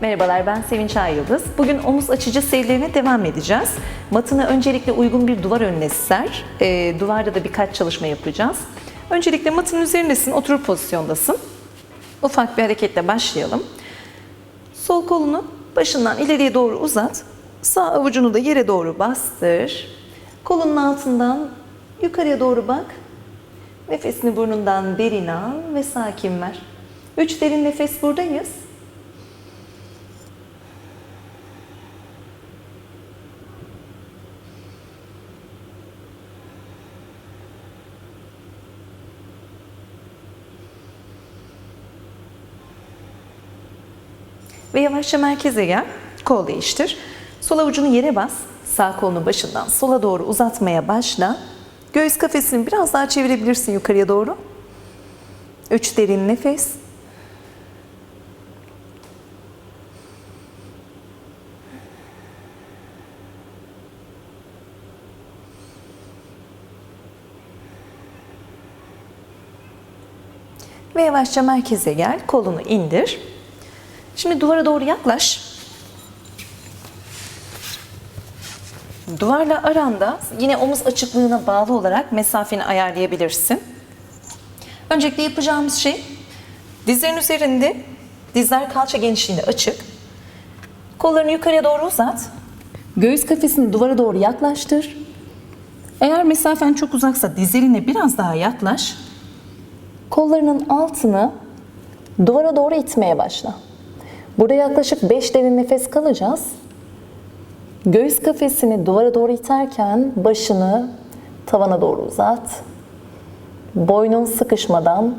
Merhabalar ben Sevinç Ayyıldız. Bugün omuz açıcı serilerine devam edeceğiz. Matını öncelikle uygun bir duvar önüne ser. Ee, duvarda da birkaç çalışma yapacağız. Öncelikle matın üzerindesin, oturur pozisyondasın. Ufak bir hareketle başlayalım. Sol kolunu başından ileriye doğru uzat. Sağ avucunu da yere doğru bastır. Kolunun altından yukarıya doğru bak. Nefesini burnundan derin al ve sakin ver. Üç derin nefes buradayız. Ve yavaşça merkeze gel. Kol değiştir. Sol avucunu yere bas. Sağ kolunu başından sola doğru uzatmaya başla. Göğüs kafesini biraz daha çevirebilirsin yukarıya doğru. Üç derin nefes. Ve yavaşça merkeze gel. Kolunu indir. Şimdi duvara doğru yaklaş. Duvarla aranda yine omuz açıklığına bağlı olarak mesafeni ayarlayabilirsin. Öncelikle yapacağımız şey dizlerin üzerinde dizler kalça genişliğinde açık. Kollarını yukarıya doğru uzat. Göğüs kafesini duvara doğru yaklaştır. Eğer mesafen çok uzaksa dizlerine biraz daha yaklaş. Kollarının altını duvara doğru itmeye başla. Burada yaklaşık 5 derin nefes kalacağız. Göğüs kafesini duvara doğru iterken başını tavana doğru uzat. Boynun sıkışmadan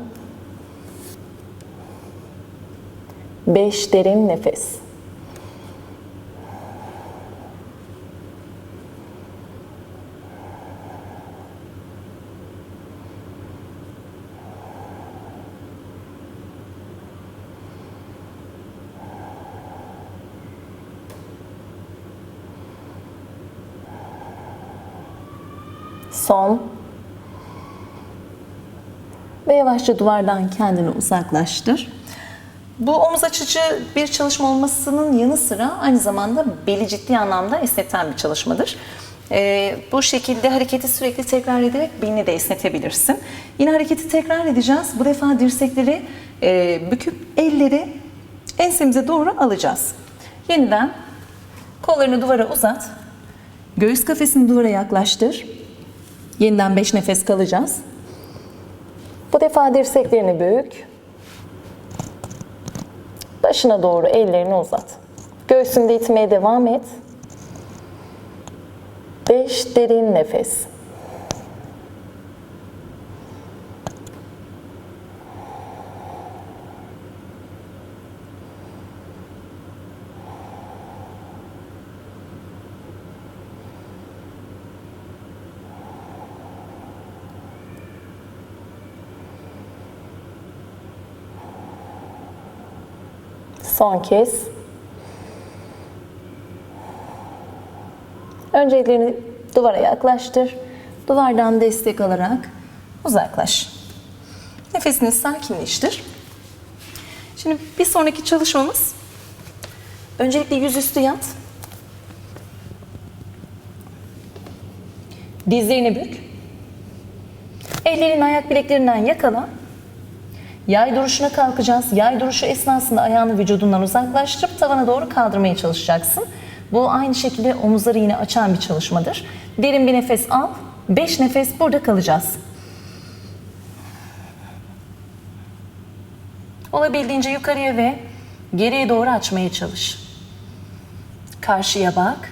5 derin nefes. Son. Ve yavaşça duvardan kendini uzaklaştır. Bu omuz açıcı bir çalışma olmasının yanı sıra aynı zamanda beli ciddi anlamda esneten bir çalışmadır. Ee, bu şekilde hareketi sürekli tekrar ederek belini de esnetebilirsin. Yine hareketi tekrar edeceğiz. Bu defa dirsekleri e, büküp elleri ensemize doğru alacağız. Yeniden kollarını duvara uzat. Göğüs kafesini duvara yaklaştır. Yeniden 5 nefes kalacağız. Bu defa dirseklerini bük. Başına doğru ellerini uzat. Göğsünde itmeye devam et. 5 derin nefes. Son kez. Önce ellerini duvara yaklaştır. Duvardan destek alarak uzaklaş. Nefesini sakinleştir. Şimdi bir sonraki çalışmamız öncelikle yüzüstü yat. Dizlerini bük. Ellerini ayak bileklerinden yakala. Yay duruşuna kalkacağız. Yay duruşu esnasında ayağını vücudundan uzaklaştırıp tavana doğru kaldırmaya çalışacaksın. Bu aynı şekilde omuzları yine açan bir çalışmadır. Derin bir nefes al. 5 nefes burada kalacağız. Olabildiğince yukarıya ve geriye doğru açmaya çalış. Karşıya bak.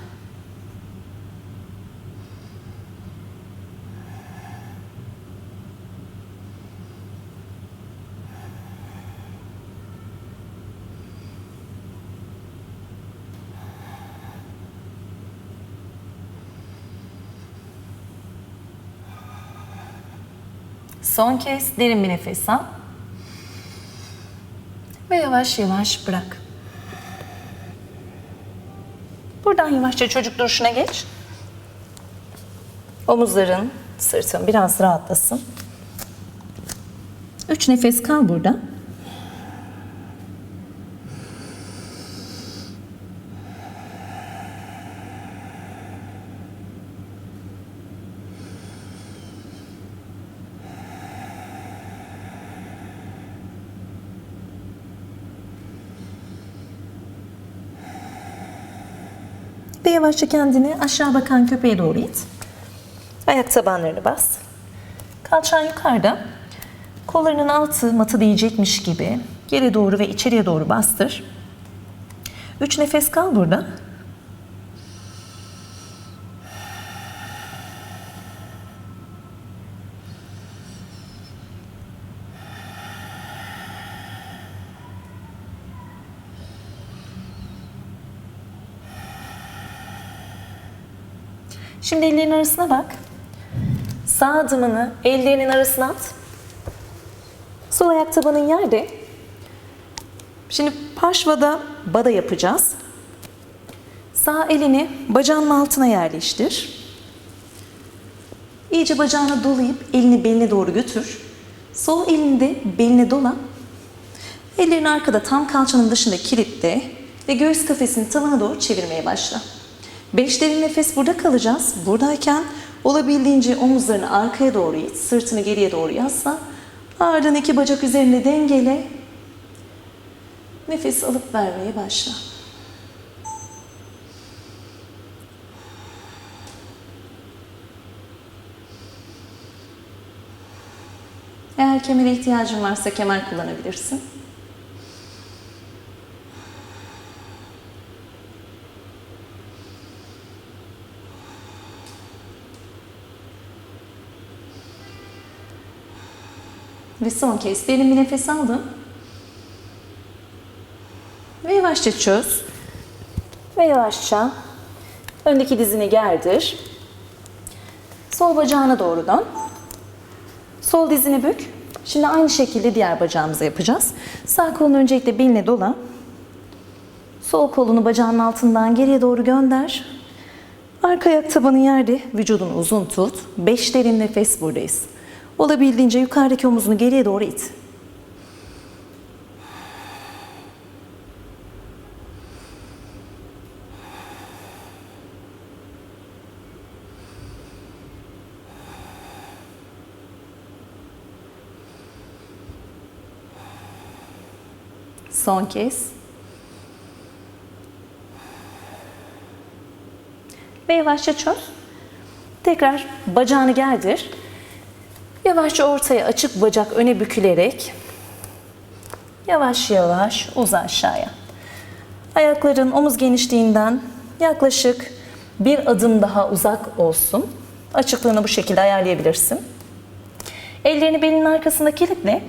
Son kez derin bir nefes al. Ve yavaş yavaş bırak. Buradan yavaşça çocuk duruşuna geç. Omuzların, sırtın biraz rahatlasın. Üç nefes kal burada. Ve yavaşça kendini aşağı bakan köpeğe doğru it. Ayak tabanlarını bas. Kalçan yukarıda. Kollarının altı matı değecekmiş gibi geri doğru ve içeriye doğru bastır. Üç nefes kal burada. Şimdi ellerin arasına bak. Sağ adımını ellerinin arasına at. Sol ayak tabanın yerde. Şimdi parşvada bada yapacağız. Sağ elini bacağının altına yerleştir. İyice bacağına dolayıp elini beline doğru götür. Sol elini de beline dola. Ellerini arkada tam kalçanın dışında kilitle ve göğüs kafesini tavana doğru çevirmeye başla. Beş derin nefes burada kalacağız. Buradayken olabildiğince omuzlarını arkaya doğru it, sırtını geriye doğru yasla. Ardından iki bacak üzerinde dengele. Nefes alıp vermeye başla. Eğer kemere ihtiyacın varsa kemer kullanabilirsin. Ve son kez derin bir nefes aldım. Ve yavaşça çöz. Ve yavaşça öndeki dizini gerdir. Sol bacağına doğru dön. Sol dizini bük. Şimdi aynı şekilde diğer bacağımızı yapacağız. Sağ kolunu öncelikle beline dola. Sol kolunu bacağın altından geriye doğru gönder. Arka ayak tabanı yerde, vücudunu uzun tut. Beş derin nefes buradayız. Olabildiğince yukarıdaki omuzunu geriye doğru it. Son kez. Ve yavaşça çöz. Tekrar bacağını gerdir. Yavaşça ortaya açık bacak öne bükülerek yavaş yavaş uza aşağıya. Ayakların omuz genişliğinden yaklaşık bir adım daha uzak olsun. Açıklığını bu şekilde ayarlayabilirsin. Ellerini belinin arkasında kilitle.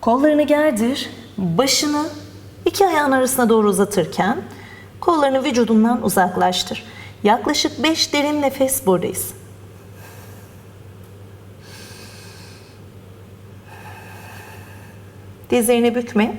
Kollarını gerdir. Başını iki ayağın arasına doğru uzatırken kollarını vücudundan uzaklaştır. Yaklaşık 5 derin nefes buradayız. Dizlerini bükme.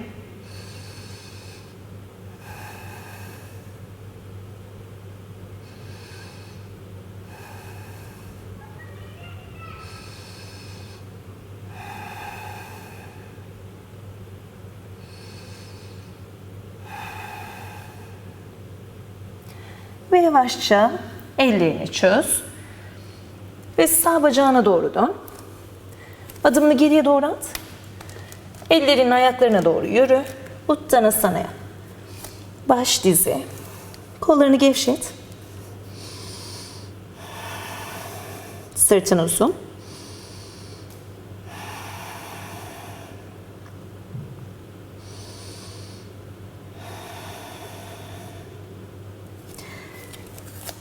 Ve yavaşça ellerini çöz. Ve sağ bacağına doğru dön. Adımını geriye doğru at. Ellerin ayaklarına doğru yürü. Uttanasana. Baş dizi. Kollarını gevşet. Sırtın uzun.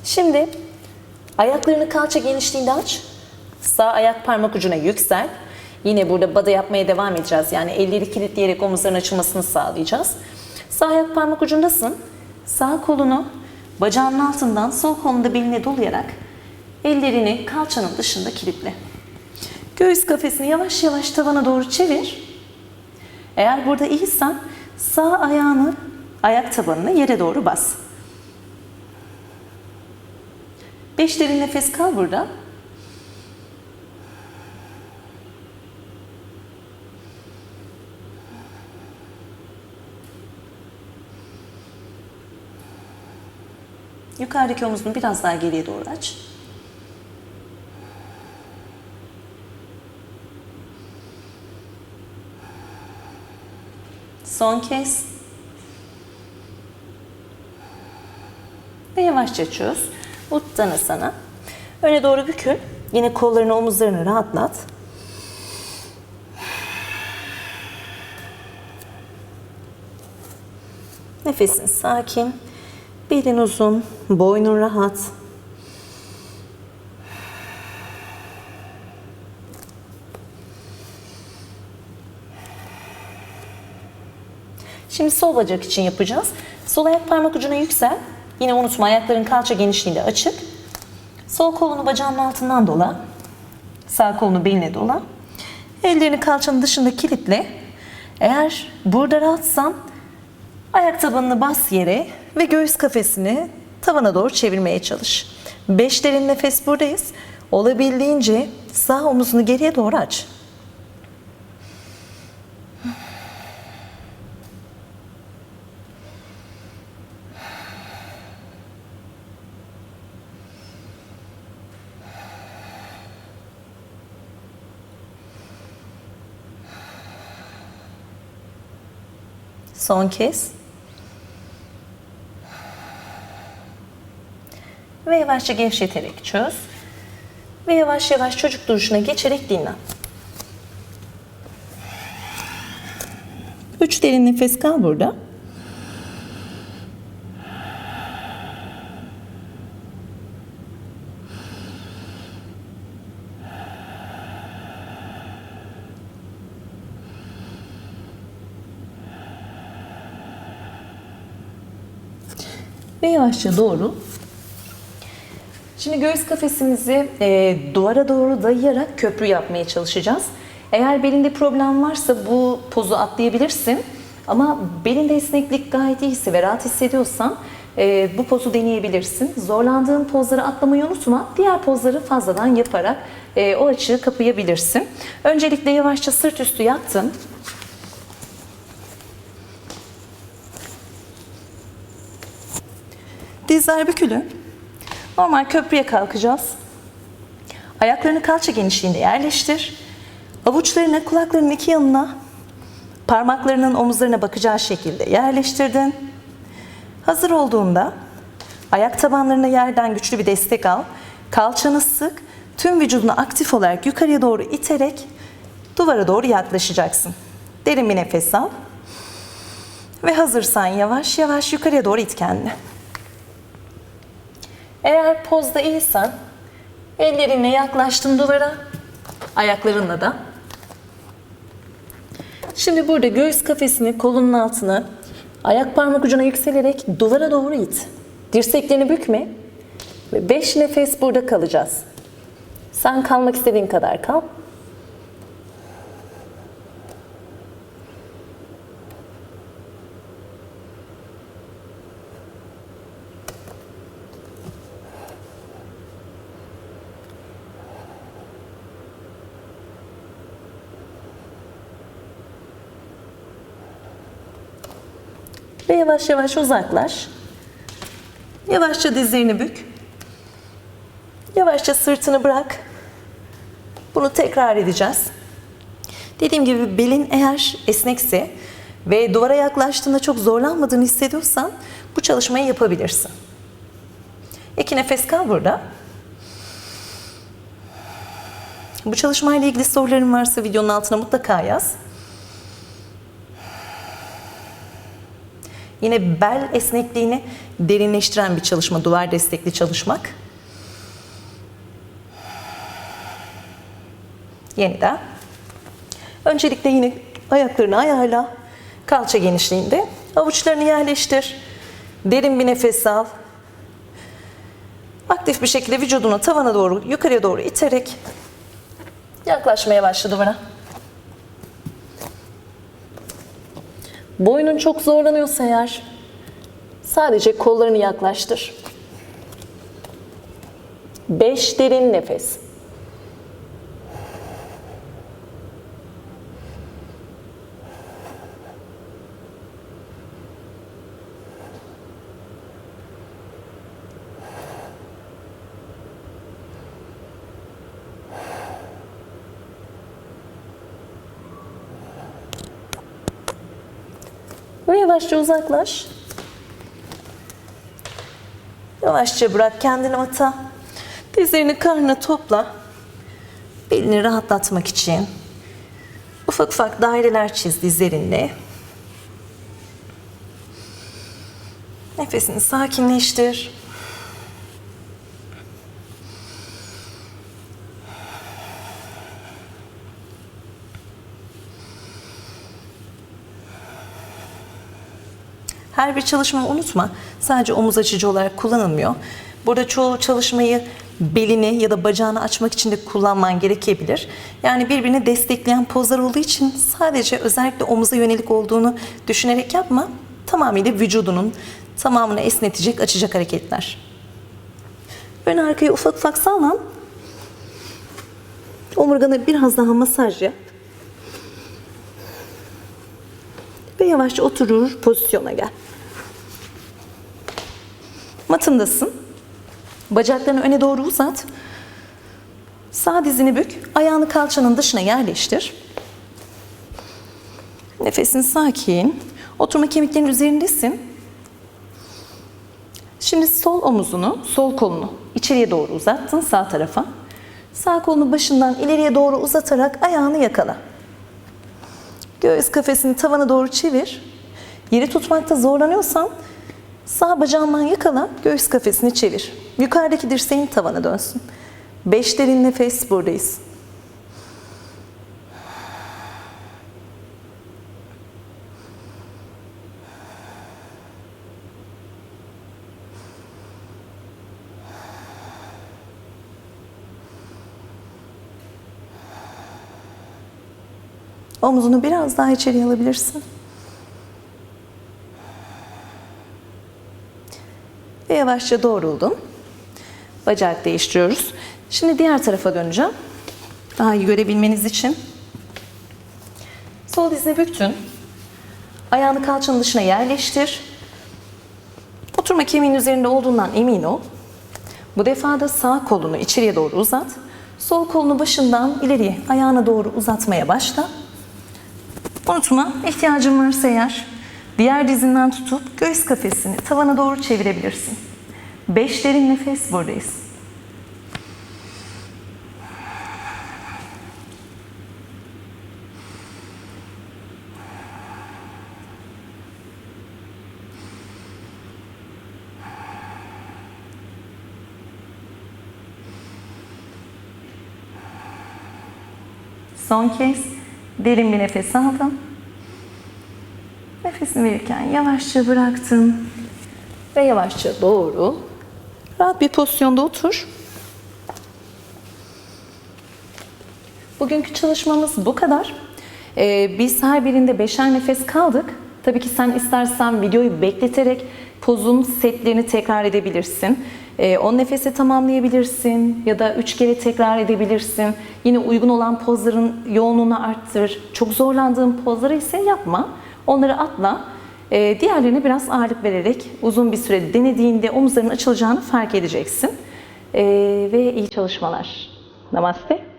Şimdi ayaklarını kalça genişliğinde aç. Sağ ayak parmak ucuna yüksel. Yine burada bada yapmaya devam edeceğiz. Yani elleri kilitleyerek omuzların açılmasını sağlayacağız. Sağ ayak parmak ucundasın. Sağ kolunu bacağının altından sol kolunu beline dolayarak ellerini kalçanın dışında kilitle. Göğüs kafesini yavaş yavaş tavana doğru çevir. Eğer burada iyiysen sağ ayağını ayak tabanına yere doğru bas. Beş derin nefes kal burada. Yukarıdaki omuzunu biraz daha geriye doğru aç. Son kez. yavaşça açıyoruz. Uttana sana. Öne doğru bükül. Yine kollarını omuzlarını rahatlat. Nefesin sakin. Belin uzun. Boynun rahat. Şimdi sol bacak için yapacağız. Sol ayak parmak ucuna yüksel. Yine unutma ayakların kalça genişliğinde açık. Sol kolunu bacağın altından dola. Sağ kolunu beline dola. Ellerini kalçanın dışında kilitle. Eğer burada rahatsan ayak tabanını bas yere ve göğüs kafesini tavana doğru çevirmeye çalış. 5 derin nefes buradayız. Olabildiğince sağ omuzunu geriye doğru aç. Son kez. Yavaşça gevşeterek çöz. Ve yavaş yavaş çocuk duruşuna geçerek dinlen. Üç derin nefes kal burada. Ve yavaşça doğru. Şimdi göğüs kafesimizi e, duvara doğru dayayarak köprü yapmaya çalışacağız. Eğer belinde problem varsa bu pozu atlayabilirsin. Ama belinde esneklik gayet iyiyse ve rahat hissediyorsan e, bu pozu deneyebilirsin. Zorlandığın pozları atlamayı unutma. Diğer pozları fazladan yaparak e, o açığı kapayabilirsin. Öncelikle yavaşça sırt üstü yattın. Dizler bükülü. Normal köprüye kalkacağız. Ayaklarını kalça genişliğinde yerleştir. Avuçlarını kulaklarının iki yanına, parmaklarının omuzlarına bakacağı şekilde yerleştirdin. Hazır olduğunda ayak tabanlarına yerden güçlü bir destek al. Kalçanı sık, tüm vücudunu aktif olarak yukarıya doğru iterek duvara doğru yaklaşacaksın. Derin bir nefes al. Ve hazırsan yavaş yavaş yukarıya doğru it kendini. Eğer pozda iyisen ellerinle yaklaştın duvara, ayaklarınla da. Şimdi burada göğüs kafesini kolunun altına ayak parmak ucuna yükselerek duvara doğru it. Dirseklerini bükme ve 5 nefes burada kalacağız. Sen kalmak istediğin kadar kal. Ve yavaş yavaş uzaklaş. Yavaşça dizlerini bük. Yavaşça sırtını bırak. Bunu tekrar edeceğiz. Dediğim gibi belin eğer esnekse ve duvara yaklaştığında çok zorlanmadığını hissediyorsan bu çalışmayı yapabilirsin. İki nefes kal burada. Bu çalışmayla ilgili soruların varsa videonun altına mutlaka yaz. Yine bel esnekliğini derinleştiren bir çalışma, duvar destekli çalışmak. Yeniden. Öncelikle yine ayaklarını ayarla. Kalça genişliğinde. Avuçlarını yerleştir. Derin bir nefes al. Aktif bir şekilde vücudunu tavana doğru, yukarıya doğru iterek yaklaşmaya başla duvara. Boynun çok zorlanıyorsa eğer sadece kollarını yaklaştır. 5 derin nefes. Ve yavaşça uzaklaş. Yavaşça bırak kendini ata. Dizlerini karnına topla. Belini rahatlatmak için ufak ufak daireler çiz dizlerinle. Nefesini sakinleştir. Her bir çalışma unutma sadece omuz açıcı olarak kullanılmıyor. Burada çoğu çalışmayı belini ya da bacağını açmak için de kullanman gerekebilir. Yani birbirini destekleyen pozlar olduğu için sadece özellikle omuza yönelik olduğunu düşünerek yapma. Tamamıyla vücudunun tamamını esnetecek, açacak hareketler. Ön arkaya ufak ufak sallan. Omurgana biraz daha masaj yap. Ve yavaşça oturur pozisyona gel. Matındasın. Bacaklarını öne doğru uzat. Sağ dizini bük. Ayağını kalçanın dışına yerleştir. Nefesin sakin. Oturma kemiklerinin üzerindesin. Şimdi sol omuzunu, sol kolunu içeriye doğru uzattın sağ tarafa. Sağ kolunu başından ileriye doğru uzatarak ayağını yakala. Göğüs kafesini tavana doğru çevir. Yeri tutmakta zorlanıyorsan sağ bacağından yakala, göğüs kafesini çevir. Yukarıdaki dirseğin tavana dönsün. Beş derin nefes buradayız. Omzunu biraz daha içeri alabilirsin. Ve yavaşça doğruldun. Bacak değiştiriyoruz. Şimdi diğer tarafa döneceğim. Daha iyi görebilmeniz için. Sol dizini büktün. Ayağını kalçanın dışına yerleştir. Oturma kemiğin üzerinde olduğundan emin ol. Bu defa da sağ kolunu içeriye doğru uzat. Sol kolunu başından ileriye ayağına doğru uzatmaya başla. Unutma, ihtiyacın varsa eğer diğer dizinden tutup göğüs kafesini tavana doğru çevirebilirsin. Beş derin nefes buradayız. Son kez derin bir nefes aldım. Nefesini verirken yavaşça bıraktım. Ve yavaşça doğru. Rahat bir pozisyonda otur. Bugünkü çalışmamız bu kadar. Ee, biz her birinde beşer nefes kaldık. Tabii ki sen istersen videoyu bekleterek pozun setlerini tekrar edebilirsin. Ee, 10 nefese tamamlayabilirsin ya da 3 kere tekrar edebilirsin. Yine uygun olan pozların yoğunluğunu arttır. Çok zorlandığın pozları ise yapma. Onları atla. Ee, diğerlerine biraz ağırlık vererek uzun bir süre denediğinde omuzların açılacağını fark edeceksin. Ee, ve iyi çalışmalar. Namaste.